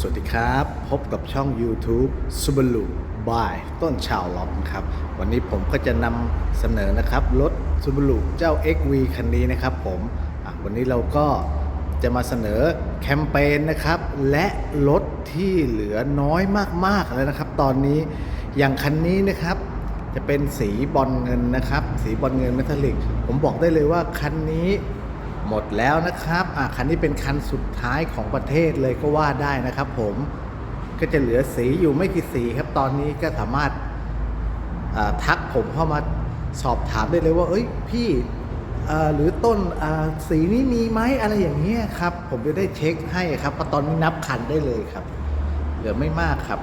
สวัสดีครับ พบกับช่อง YouTube Subaru by ต้นชาวล็อกครับ วันนี้ผมก็จะนำเสนอนะครับ รถ Subaru เจ้า XV คันนี้นะครับผมวันนี้เราก็จะมาเสนอแคมเปญนะครับ และรถที่เหลือน้อยมากๆแล้วนะครับ ตอนนี้อย่างคันนี้นะครับ จะเป็นสีบอลเงินนะครับ สีบอลเงินเมทัลลิก ผมบอกได้เลยว่าคันนี้ หมดแล้วนะครับอะคันนี้เป็นคันสุดท้ายของประเทศเลยก็ว่าได้นะครับผมก็จะเหลือสีอยู่ไม่กี่สีครับตอนนี้ก็สามารถาทักผมเข้ามาสอบถามได้เลยว่า เอ้ยพี่หรือต้นสีนี้มีไหมอะไรอย่างเงี้ยครับ ผมจะได้เช็คให้ครับตอนนี้นับคันได้เลยครับ เหลือไม่มากครับ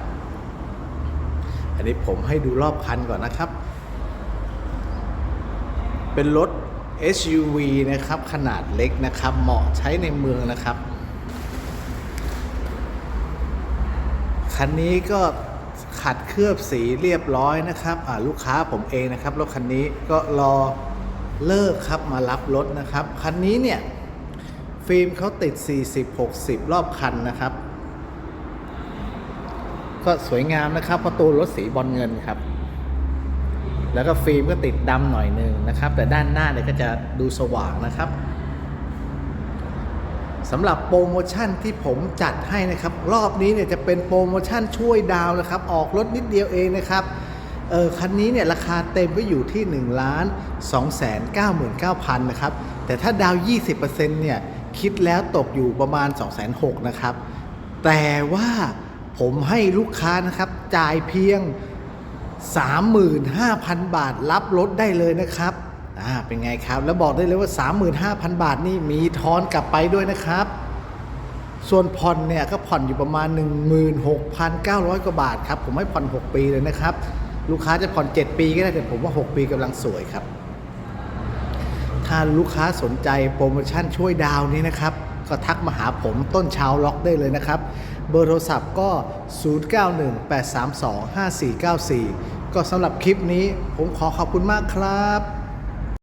อันนี้ผมให้ดูรอบคันก่อนนะครับ เป็นรถ SUV นะครับ ขนาดเล็กนะครับ เหมาะใช้ในเมืองนะครับ คันนี้ก็ขัดเคลือบสีเรียบร้อยนะครับลูกค้าผมเองนะครับ รถคันนี้ก็รอเลิกครับมารับรถนะครับ คันนี้เนี่ย ฟิล์มเขาติด 40-60 รอบคันนะครับ ก็สวยงามนะครับ ประตูรถสีบอลเงินครับ แล้วก็ฟิล์มก็ติดดำหน่อยหนึ่งนะครับ แต่ด้านหน้าเนี่ยก็จะดูสว่างนะครับสำหรับโปรโมชั่นที่ผมจัดให้นะครับ รอบนี้เนี่ยจะเป็นโปรโมชั่นช่วยดาวนะครับ ออกรถนิดเดียวเองนะครับเออคันนี้เนี่ยราคาเต็มก็อยู่ที่1ล้าน2 9 9 0 0 0นะครับ แต่ถ้าดาวน์20%เนี่ยคิดแล้วตกอยู่ประมาณ 2 6 0 0 0นะครับ แต่ว่าผมให้ลูกค้านะครับจ่ายเพียง 35,000 บาทรับรถได้เลยนะครับอ่าเป็นไงครับ แล้วบอกได้เลยว่า 35,000 บาทนี่มีทอนกลับไปด้วยนะครับ ส่วนผ่อนเนี่ยก็ผ่อนอยู่ประมาณ 16,900 กว่าบาทครับ ผมให้ผ่อน 6 ปีเลยนะครับ ลูกค้าจะผ่อน 7 ปีก็ได้แต่ผมว่า 6 ปีกำลังสวยครับ ถ้าลูกค้าสนใจโปรโมชั่นช่วยดาวนี้นะครับก็ทักมาหาผมต้นชาวล็อกได้เลยนะครับ เบอร์โทรศัพท์ก็ 0918325494 ก็สำหรับคลิปนี้ผมขอขอบคุณมากครับ